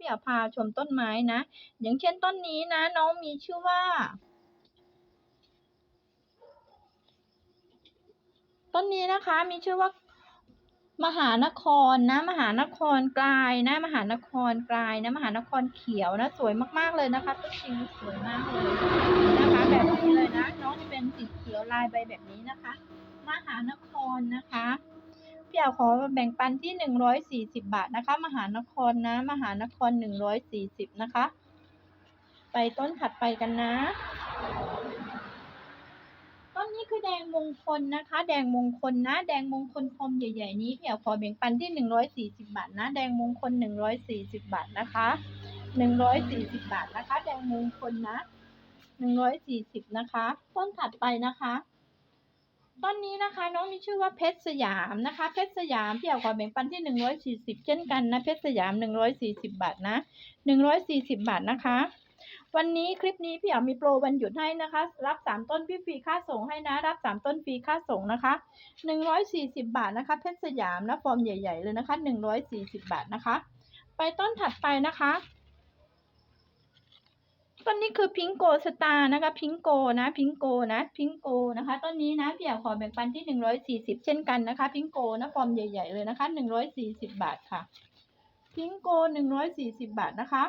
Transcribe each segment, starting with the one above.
พี่อาพาชมต้นไม้นะ อย่างเช่นต้นนี้นะ น้องมีชื่อว่า ต้นนี้นะคะมีชื่อว่ามหานครนะ มหานครกลายนะ มหานครกลายนะ มหานครเขียวนะ สวยมากๆเลยนะคะต้นจริงสวยมากเลยนะคะ แบบนี้เลยนะ น้องจะเป็นสีเขียวลายใบแบบนี้นะคะ มหานครนะคะ พี่เอากขอแบ่งปันที่หนึ่งร้อยสี่สิบาทนะคะ มหานครนะ มหานครหนึ่งร้อยสี่สิบนะคะ ไปต้นถัดไปกันนะ ต้นนี้คือแดงมงคลนะคะ แดงมงคลนะ แดงมงคลพรมใหญ่ ๆ นี้พี่เอากขอแบ่งปันที่หนึ่งร้อยสี่สิบาทนะ แดงมงคลหนึ่งร้อยสี่สิบาทนะคะหนึ่งร้อยสี่สิบาทนะคะ แดงมงคลนะหนึ่งร้อยสี่สิบนะคะ ต้นถัดไปนะคะ ต้นนี้นะคะน้องมีชื่อว่าเพชรสยามนะคะเพชรสยามพี่เอาขอแบ่งปันที่หนึ่งร้อยสี่สิบเช่นกันนะเพชรสยามหนึ่งร้อยสี่สิบาทนะหนึ่งร้อยสี่สิบาทนะคะ วันนี้คลิปนี้พี่เอามีโปรวันหยุดให้นะคะ รับสามต้นพี่ฟรีค่าส่งให้นะ รับสามต้นฟรีค่าส่งนะคะหนึ่งร้อยสี่สิบาทนะคะเพชรสยามนะฟอร์มใหญ่ ๆ เลยนะคะหนึ่งร้อยสี่สิบาทนะคะ ไปต้นถัดไปนะคะ ต้นนี้คือพิงโกสตาร์นะคะพิงโกนะพิงโกนะพิงโกนะคะต้นนี้นะพี่อยากขอแบ่งปันที่หนึ่งร้อยสี่สิบเช่นกันนะคะพิงโกนะฟอร์มใหญ่ ๆเลยนะคะหนึ่งร้อยสี่สิบบาทค่ะพิงโกหนึ่งร้อยสี่สิบบาทนะคะ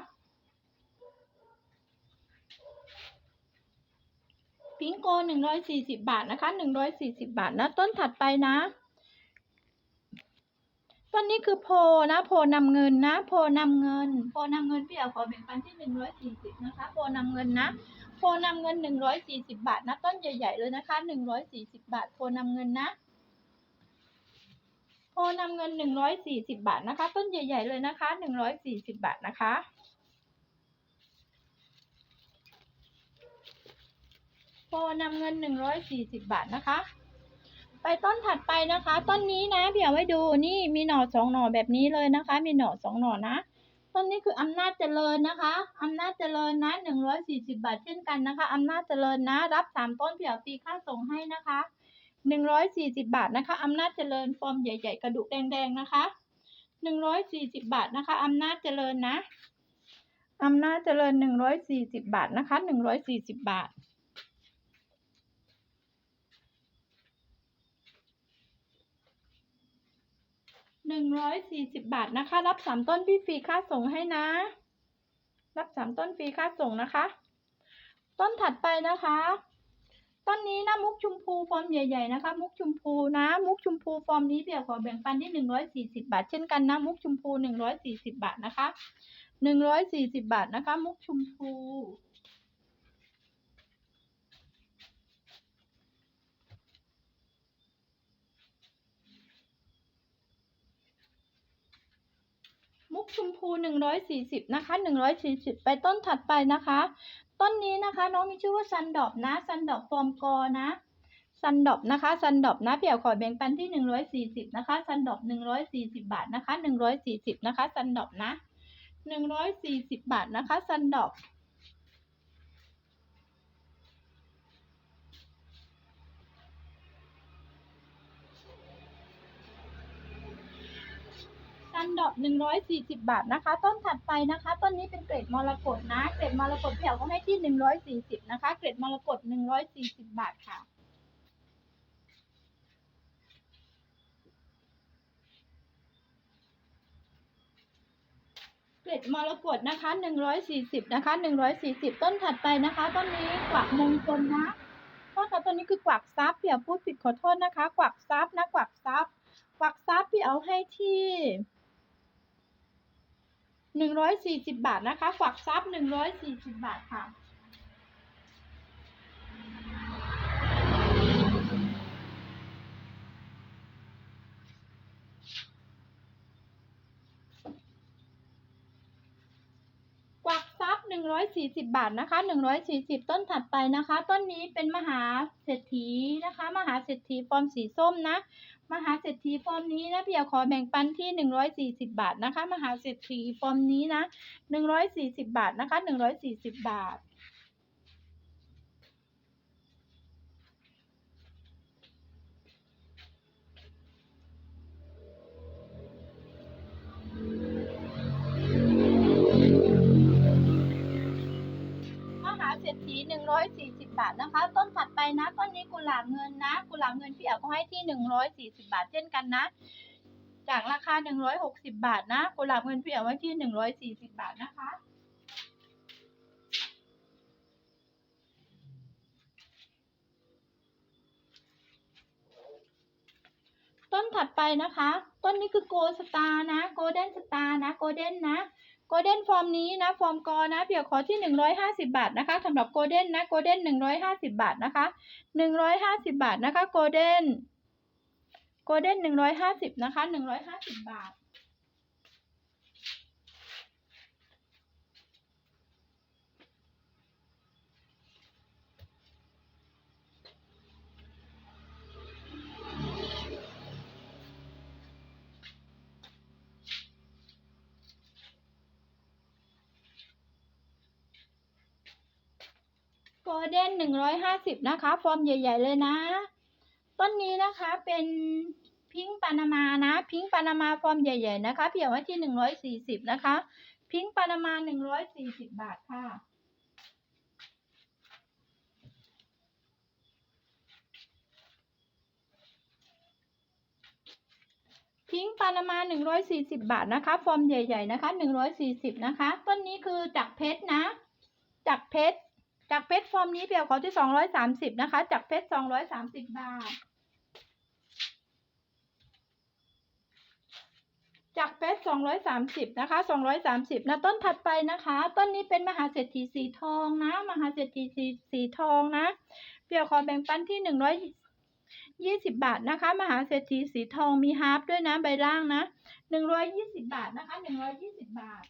พิงโกหนึ่งร้อยสี่สิบาทนะคะหนึ่งร้อยสี่สิบาทนะต้นถัดไปนะ ต้นนี้คือโพนะ โพนำเงินนะ โพนำเงิน โพนำเงินพี่เอาขอแบ่งปันที่หนึ่งร้อยสี่สิบนะคะ โพนำเงินนะ โพนำเงินหนึ่งร้อยสี่สิบาทนะ ต้นใหญ่ ๆ เลยนะคะหนึ่งร้อยสี่สิบาท โพนำเงินนะ โพนำเงินหนึ่งร้อยสี่สิบาทนะคะ ต้นใหญ่ ๆ เลยนะคะหนึ่งร้อยสี่สิบาทนะคะโพนำเงินหนึ่งร้อยสี่สิบาทนะคะ ไปต้นถัดไปนะคะ ต้นนี้นะเดี๋ยวไว้ดูนี่มีหน่อสองหน่อแบบนี้เลยนะคะ มีหน่อสองหน่อนะต้นนี้คืออำนาจเจริญนะคะอำนาจเจริญนะหนึ่งร้อยสี่สิบาทเช่นกันนะคะอำนาจเจริญนะ รับสามต้นเผื่อฟรีค่าส่งให้นะคะหนึ่งร้อยสี่สิบาทนะคะอำนาจเจริญฟอร์มใหญ่ ๆ กระดูกแดงๆนะคะหนึ่งร้อยสี่สิบาทนะคะอำนาจเจริญนะอำนาจเจริญหนึ่งร้อยสี่สิบาทนะคะหนึ่งร้อยสี่สิบบาท หนึ่งร้อยสี่สิบบาทนะคะ รับสามต้นพี่ฟรีค่าส่งให้นะ รับสามต้นฟรีค่าส่งนะคะ ต้นถัดไปนะคะ ต้นนี้นะมุกชุมพูฟอร์มใหญ่ๆนะคะ มุกชุมพูนะ มุกชุมพูฟอร์มนี้เดี๋ยวขอแบ่งปันที่หนึ่งร้อยสี่สิบาท เช่นกันนะ มุกชุมพูหนึ่งร้อยสี่สิบาทนะคะหนึ่งร้อยสี่สิบาทนะคะ มุกชุมพู มุกชมพูหนึ่งร้อยสี่สิบนะคะหนึ่งร้อยสี่สิบไปต้นถัดไปนะคะ ต้นนี้นะคะ น้องมีชื่อว่าซันดอบนะซันดอบฟอร์มกอนะซันดอบนะคะซันดอบนะเพี่ยวขอแบ่งปันที่หนึ่งร้อยสี่สิบนะคะซันดอบหนึ่งร้อยสี่สิบบาทนะคะหนึ่งร้อยสี่สิบนะคะซันดอบนะหนึ่งร้อยสี่สิบบาทนะคะซันดอบ ซันดอบหนึ่งร้อยสี่สิบบาทนะคะ ต้นถัดไปนะคะ ต้นนี้เป็นเกรดมรกตนะ เกรดมรกตเปี่ยวก็ให้ที่หนึ่งร้อยสี่สิบนะคะ เกรดมรกตหนึ่งร้อยสี่สิบบาทค่ะเกล็ดมรกตนะคะหนึ่งร้อยสี่สิบนะคะหนึ่งร้อยสี่สิบต้นถัดไปนะคะ ต้นนี้กวักมงคลนะโทษค่ะต้นนี้คือกวักซับเดี๋ยวพูดผิดขอโทษนะคะ กวักซับนะ กวักซับกวักซับพี่เอาให้ที่ หนึ่งร้อยสี่สิบบาทนะคะกวักซับหนึ่งร้อยสี่สิบบาทค่ะ 140 บาทนะคะ 140 ต้นถัดไปนะคะ ต้นนี้เป็นมหาเศรษฐีนะคะ มหาเศรษฐีฟอร์มสีส้มนะ มหาเศรษฐีฟอร์มนี้นะพี่ขอแบ่งปันที่ 140 บาทนะคะ มหาเศรษฐีฟอร์มนี้นะ 140 บาทนะคะ 140 บาทอืม ร้อยสี่สิบาทนะคะ ต้นถัดไปนะต้นนี้กุหลาบเงินนะ กุหลาบเงินพี่เอ๋ก็ให้ที่หนึ่งร้อยสี่สิบาทเช่นกันนะ จากราคาหนึ่งร้อยหกสิบาทนะ กุหลาบเงินพี่เอ๋ไว้ที่หนึ่งร้อยสี่สิบาทนะคะต้นถัดไปนะคะ ต้นนี้คือโกสตาร์นะ โกลเด้นสตาร์นะ โกลเด้นนะ โกลเด้นฟอร์มนี้นะฟอร์มกอนะเพียงขอที่หนึ่งร้อยห้าสิบาทนะคะสำหรับโกลเด้นนะโกลเด้นหนึ่งร้อยห้าสิบาทนะคะหนึ่งร้อยห้าสิบาทนะคะโกลเด้นโกลเด้นหนึ่งร้อยห้าสิบนะคะหนึ่งร้อยห้าสิบบาท ลเด้นหนึ่งร้อยห้าสิบนะคะ ฟอร์มใหญ่ ๆ เลยนะ ต้นนี้นะคะเป็นพิงค์ปานามานะ พิงค์ปานามาฟอร์มใหญ่ๆนะคะ เพียงไว้ที่หนึ่งร้อยสี่สิบนะคะ พิงค์ปานามาหนึ่งร้อยสี่สิบบาทค่ะพิงค์ปานามาหนึ่งร้อยสี่สิบบาทนะคะ ฟอร์มใหญ่ ๆ นะคะหนึ่งร้อยสี่สิบนะคะ ต้นนี้คือจากเพชรนะจากเพชร จากเพชรฟอร์มนี้เพียวขอที่สองร้อยสามสิบนะคะ จากเพชรสองร้อยสามสิบบาท จากเพชรสองร้อยสามสิบนะคะสองร้อยสามสิบนะต้นถัดไปนะคะ ต้นนี้เป็นมหาเศรษฐีสีทองนะ มหาเศรษฐีสีสีทองนะ เปียวขอแบ่งปันที่หนึ่งร้อยยี่สิบบาทนะคะ มหาเศรษฐีสีทองมีฮาร์ปด้วยนะใบล่างนะหนึ่งร้อยยี่สิบบาทนะคะหนึ่งร้อยยี่สิบบาท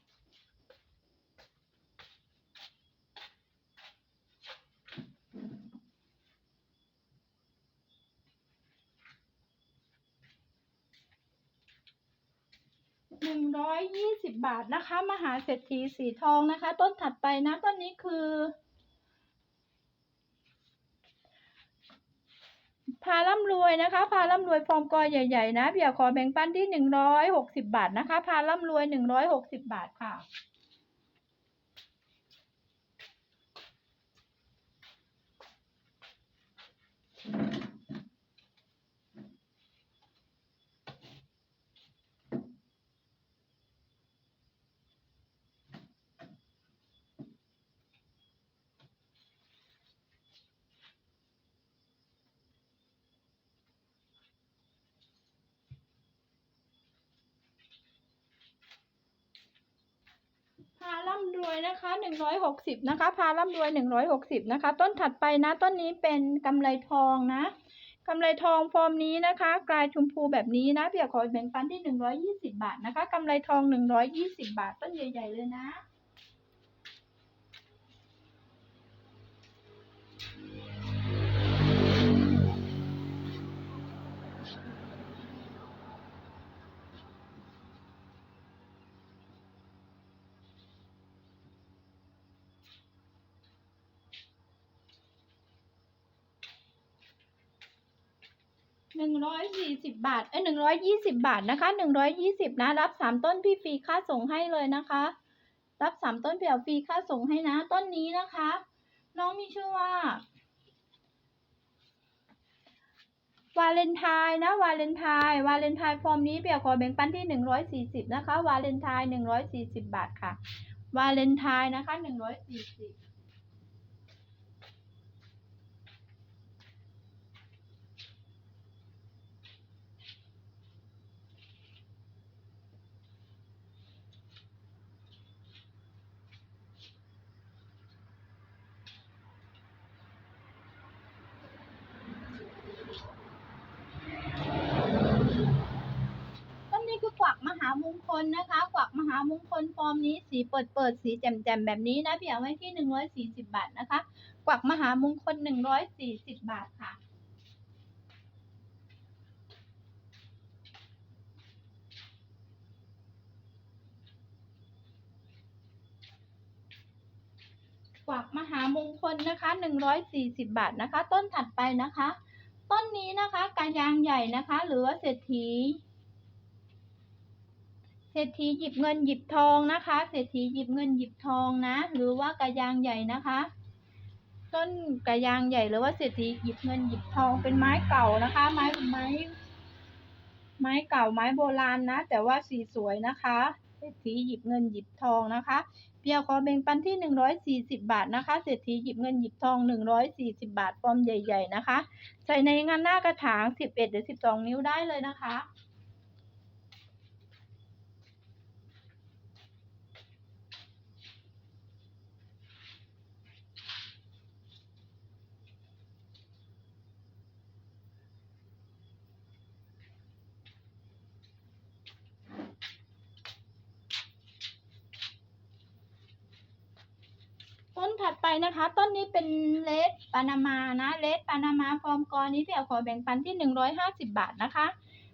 หนึ่งร้อยยี่สิบบาทนะคะ มหาเศรษฐีสีทองนะคะ ต้นถัดไปนะต้นนี้คือ พาล่ำรวยนะคะ พาล่ำรวยฟอร์มกอใหญ่ ๆ นะเบียร์ขอแบ่งปันที่หนึ่งร้อยหกสิบาทนะคะ พาล่ำรวยหนึ่งร้อยหกสิบบาทค่ะ พาร่ำรวยนะคะหนึ่งร้อยหกสิบนะคะ พาร่ำรวยหนึ่งร้อยหกสิบนะคะ ต้นถัดไปนะต้นนี้เป็นกำไรทองนะกำไรทองฟอร์มนี้นะคะ กลายชมพูแบบนี้นะเบียขอแบ่งปันที่หนึ่งร้อยยี่สิบาทนะคะกำไรทองหนึ่งร้อยยี่สิบาท ต้นใหญ่ ๆ เลยนะ หนึ่งร้อยสี่สิบบาท เอ้ยหนึ่งร้อยยี่สิบาทนะคะหนึ่งร้อยยี่สิบนะ รับสามต้นพี่ฟรีค่าส่งให้เลยนะคะ รับสามต้นพี่เอาฟรีค่าส่งให้นะ ต้นนี้นะคะ น้องมีชื่อว่า วาเลนไทน์นะ วาเลนไทน์ วาเลนไทน์ฟอร์มนี้เปียขอแบ่งปันที่หนึ่งร้อยสี่สิบนะคะ วาเลนไทน์หนึ่งร้อยสี่สิบบาทค่ะ วาเลนไทน์นะคะหนึ่งร้อยสี่สิบ ต้นนี้คือกวักมหามงค ลนะคะ กวักมหามงคลฟอร์มนี้สีเปิดเปิดสีแจ่มแจ่มๆแบบนี้นะพี่เอาไว้ที่หนึ่งร้อยสี่สิบาทนะคะ กวักมหามงคลหนึ่งร้อยสี่สิบบาทค่ะกวักมหามงคลนะคะหนึ่งร้อยสี่สิบบาทนะคะ ต้นถัดไปนะคะ ต้นนี้นะคะกายางใหญ่นะคะ หรือว่าเศรษฐี เศรษฐีหยิบเงินหยิบทองนะคะ เศรษฐีหยิบเงินหยิบทองนะ หรือว่ากระยางใหญ่นะคะ ต้นกระยางใหญ่หรือว่าเศรษฐีหยิบเงินหยิบทองเป็นไม้เก่านะคะ ไม้ไม้ไม้เก่าไม้โบราณนะ แต่ว่าสีสวยนะคะเศรษฐีหยิบเงินหยิบทองนะคะเปียขอแบ่งปันที่หนึ่งร้อยสี่สิบาทนะคะ เศรษฐีหยิบเงินหยิบทองหนึ่งร้อยสี่สิบาทฟอร์มใหญ่ ๆ นะคะ ใส่ในงานหน้ากระถางสิบเอ็ดหรือสิบสองนิ้วได้เลยนะคะ ต้นถัดไปนะคะ ต้นนี้เป็นเลสปานามานะเลสปานามาฟอร์มกอนี้พี่เอาขอแบ่งปันที่หนึ่งร้อยห้าสิบาทนะคะ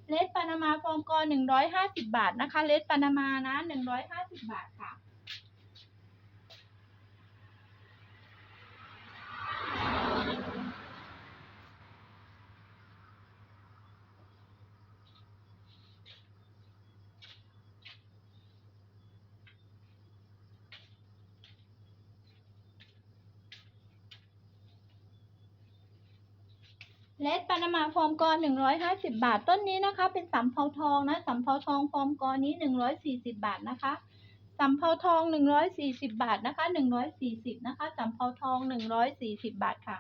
เลสปานามาฟอร์มกอหนึ่งร้อยห้าสิบาทนะคะเลสปานามานะหนึ่งร้อยห้าสิบาทค่ะ เลสปานามาฟอร์มกอหนึ่งร้อยห้าสิบาท ต้นนี้นะคะ เป็นสำเพาทองนะสำเพาทองฟอร์มกอนี้หนึ่งร้อยสี่สิบาทนะคะสำเพาทองหนึ่งร้อยสี่สิบาทนะคะหนึ่งร้อยสี่สิบนะคะสำเพาทองหนึ่งร้อยสี่สิบาทค่ะ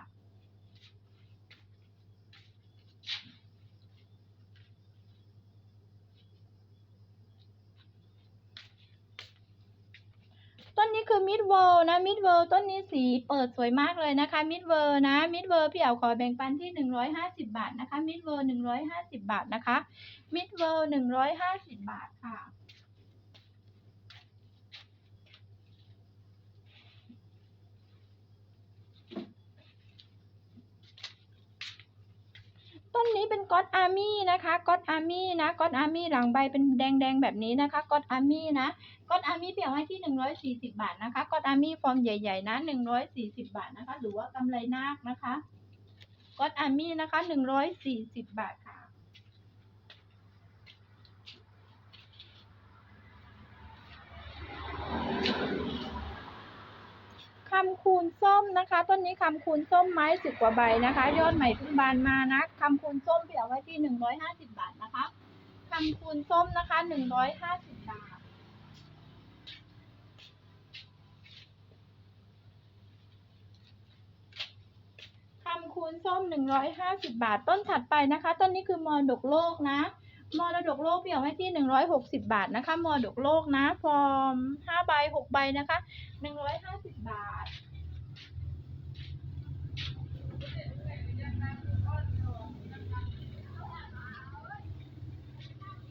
ต้นนี้ คือมิดเวิลนะมิดเวิลต้นนี้สีเปิดสวยมากเลยนะคะมิดเวิลนะมิดเวิลพี่เอาขอแบ่งปันที่หนึ่งร้อยห้าสิบาทนะคะมิดเวิลหนึ่งร้อยห้าสิบาทนะคะมิดเวิลหนึ่งร้อยห้าสิบบาทค่ะต้นนี้เป็นก็อดอาร์มี่นะคะก็อดอาร์มี่นะก็อดอาร์มี่หลังใบเป็นแดงๆแบบนี้นะคะก็อดอาร์มี่นะ ก็อดอาร์มี่เปี่ยวให้ที่หนึ่งร้อยสี่สิบาทนะคะก็อดอาร์มี่ฟอร์มใหญ่ๆนะหนึ่งร้อยสี่สิบาทนะคะ หรือว่ากำไรนาคนะคะก็อดอาร์มี่นะคะหนึ่งร้อยสี่สิบบาทค่ะคำคูณส้มนะคะต้นนี้คำคูณส้มไม้สิบกว่าใบนะคะ ยอดใหม่เพิ่งบานมานะคำคูณส้มเปี่ยวไว้ที่หนึ่งร้อยห้าสิบบาทนะคะคำคูณส้มนะคะหนึ่งร้อยห้าสิบบาท คูณส้มหนึ่งร้อยห้าสิบาท ต้นถัดไปนะคะ ต้นนี้คือมรดกโลกนะมรดกโลกเปี่ยวไว้ที่หนึ่งร้อยหกสิบาทนะคะมรดกโลกนะ ฟอร์มห้าใบหกใบนะคะหนึ่งร้อยห้าสิบบาท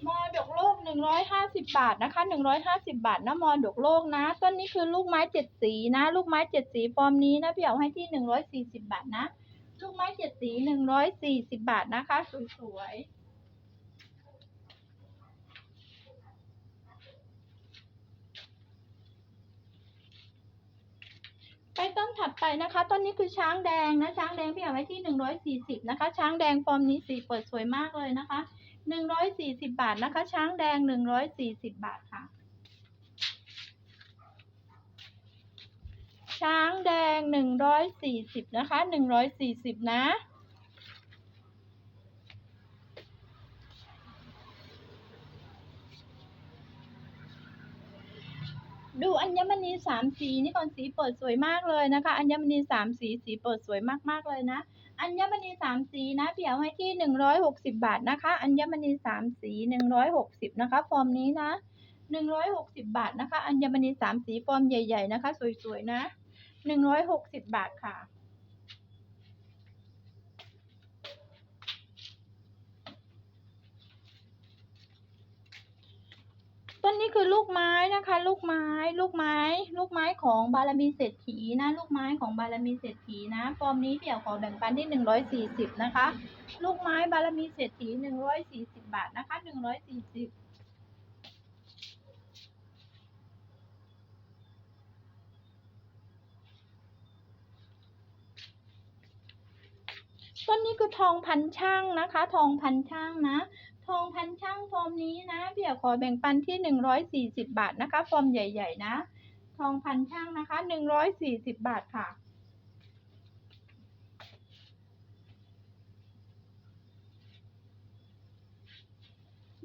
มอดกโลกหนึ่งร้อยห้าสิบบาทนะคะหนึ่งร้อยห้าสิบาทนะมอดกโลกนะ ต้นนี้คือลูกไม้เจ็ดสีนะ ลูกไม้เจ็ดสีฟอร์มนี้นะพี่เอาให้ที่หนึ่งร้อยสี่สิบาทนะ ลูกไม้เจ็ดสีหนึ่งร้อยสี่สิบาทนะคะ สวยๆไปต้นถัดไปนะคะ ต้นนี้คือช้างแดงนะ ช้างแดงพี่เอาไว้ที่หนึ่งร้อยสี่สิบนะคะ ช้างแดงฟอร์มนี้สีเปิดสวยมากเลยนะคะหนึ่งร้อยสี่สิบบาทนะคะ ช้างแดงหนึ่งร้อยสี่สิบบาทค่ะ ช้างแดงหนึ่งร้อยสี่สิบนะคะหนึ่งร้อยสี่สิบนะ ดูอัญมณีสามสีนี่ก่อนสีเปิดสวยมากเลยนะคะ อัญมณีสามสีสีเปิดสวยมากๆเลยนะอัญมณีสามสีนะเดี๋ยวให้ที่หนึ่งร้อยหกสิบาทนะคะ อัญมณีสามสีหนึ่งร้อยหกสิบนะคะฟอร์มนี้นะหนึ่งร้อยหกสิบาทนะคะ อัญมณีสามสีฟอร์มใหญ่ ๆ นะคะ สวย ๆ นะ หนึ่งร้อยหกสิบบาทค่ะ ต้นนี้คือลูกไม้นะคะ ลูกไม้ ลูกไม้ ลูกไม้ของบารมีเศรษฐีนะ ลูกไม้ของบารมีเศรษฐีนะ ฟอร์มนี้เปี่ยวขอแบ่งปันที่หนึ่งร้อยสี่สิบนะคะ ลูกไม้บารมีเศรษฐีหนึ่งร้อยสี่สิบบาทนะคะหนึ่งร้อยสี่สิบ ต้นนี้คือทองพันช่างนะคะ ทองพันช่างนะ ทองพันช่างฟอร์มนี้นะเบียขอแบ่งปันที่หนึ่งร้อยสี่สิบบาทนะคะฟอร์มใหญ่ ๆ นะ ทองพันช่างนะคะหนึ่งร้อยสี่สิบบาทค่ะ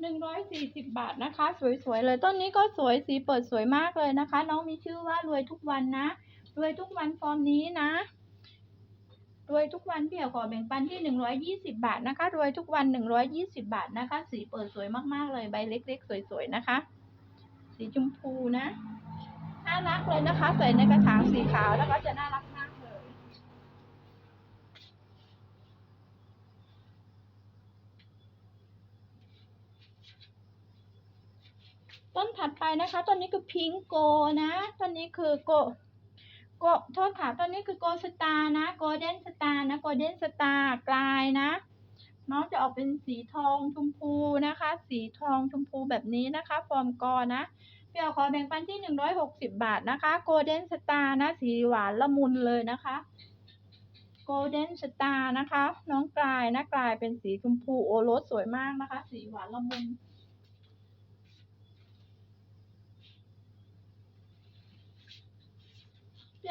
หนึ่งร้อยสี่สิบบาทนะคะ สวยๆเลยต้นนี้ก็สวยสีเปิดสวยมากเลยนะคะ น้องมีชื่อว่ารวยทุกวันนะ รวยทุกวันฟอร์มนี้นะ รวยทุกวันเพี่เอ๋ขอแบ่งปันที่หนึ่งร้อยยี่สิบาทนะคะรวยทุกวันหนึ่งร้อยยี่สิบาทนะคะ สีเปิดสวยมากๆเลยใบเล็กๆ สวยๆนะคะ สีชมพูนะน่ารักเลยนะคะ ใส่ในกระถางสีขาวแล้วก็จะน่ารักมากเลยต้นถัดไปนะคะต้นนี้คือพิงโกนะต้นนี้คือโก โกโทษค่ะต้นนี้คือโกสตาร์นะโกลเด้นสตาร์นะโกลเด้นสตาร์กลายนะน้องจะออกเป็นสีทองชมพูนะคะ สีทองชมพูแบบนี้นะคะ ฟอร์มกอนะพี่เอขอแบ่งปันที่หนึ่งร้อยหกสิบบาทนะคะโกลเด้นสตาร์นะ สีหวานละมุนเลยนะคะโกลเด้นสตาร์นะคะ น้องกลายนะกลายเป็นสีชมพูโอรสสวยมากนะคะ สีหวานละมุน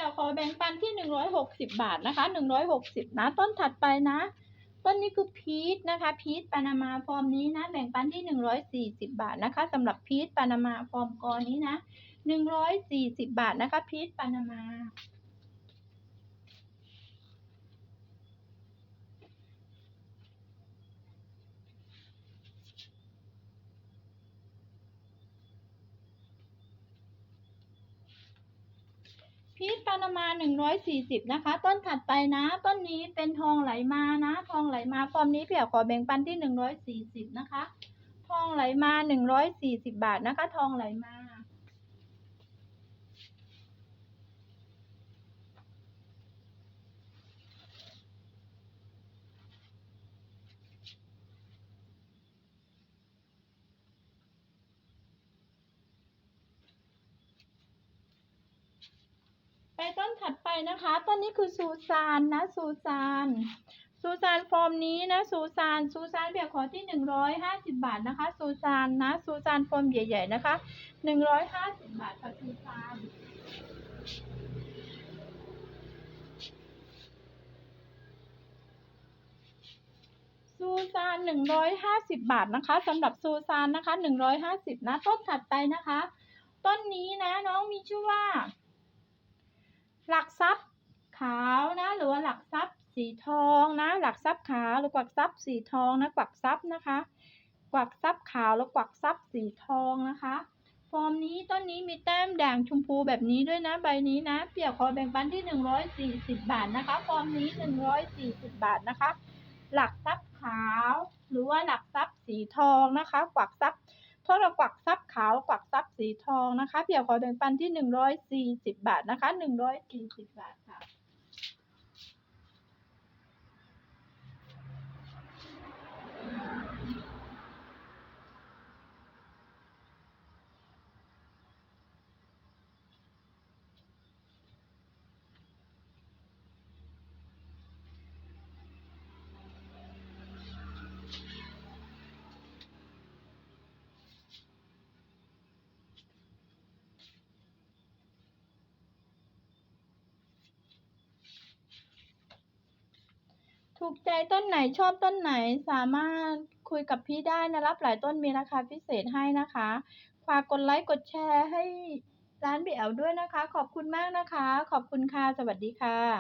เราขอแบ่งปันที่หนึ่งร้อยหกสิบบาทนะคะหนึ่งร้อยหกสิบนะ ต้นถัดไปนะ ต้นนี้คือพีชนะคะพีชปานามาฟอร์มนี้นะ แบ่งปันที่หนึ่งร้อยสี่สิบบาทนะคะสำหรับพีชปานามาฟอร์มกอนี้นะหนึ่งร้อยสี่สิบบาทนะคะพีชปานามา พีชปานามาหนึ่งร้อยสี่สิบนะคะ ต้นถัดไปนะ ต้นนี้เป็นทองไหลมานะ ทองไหลมา ฟอร์มนี้พี่อยวขอแบ่งปันที่หนึ่งร้อยสี่สิบนะคะ ทองไหลมาหนึ่งร้อยสี่สิบบาทนะคะ ทองไหลมา ไปต้ นะคะ ต้นนี้คือซูซานนะซูซานซูซานฟอร์มนี้นะซูซานซูซานเบียขอที่หนึ่งร้อยห้าสิบบาทนะคะซูซานนะซูซานฟอร์มใหญ่ๆนะคะหนึ่งร้อยห้าสิบบาทค่ะซูซานซูซานหนึ่งร้อยห้าสิบบาทนะคะสำหรับซูซานนะคะหนึ่งร้อยห้าสิบนะ ต้นถัดไปนะคะ ต้นนี้นะน้องมีชื่อว่า หลักทรัพย์ขาวนะ หรือว่าหลักทรัพย์สีทองนะ หลักทรัพย์ขาวหรือกวักทรัพย์สีทองนะกวักทรัพย์นะคะ กวักทรัพย์ขาวแล้วกวักทรัพย์สีทองนะคะ ฟอร์มนี้ต้นนี้มีแต้มด่างชมพูแบบนี้ด้วยนะใบนี้นะ เปียกขอแบ่งปันที่หนึ่งร้อยสี่สิบบาทนะคะ ฟอร์มนี้หนึ่งร้อยสี่สิบบาทนะคะ หลักทรัพย์ขาว หรือว่าหลักทรัพย์สีทองนะคะ กวักทรัพย์ ทษเรากวักทรัพย์ขาวกวักทรัพย์สีทองนะคะเพียขอแบ่งปันที่หนึ่งร้อยสี่สิบบาทนะคะหนึ่งร้อยสี่สิบบาทค่ะ ถูกใจต้นไหนชอบต้นไหนสามารถคุยกับพี่ได้นะรับหลายต้นมีราคาพิเศษให้นะคะฝากกดไลค์กดแชร์ให้ร้านบีแอลด้วยนะคะ ขอบคุณมากนะคะ ขอบคุณค่ะ สวัสดีค่ะ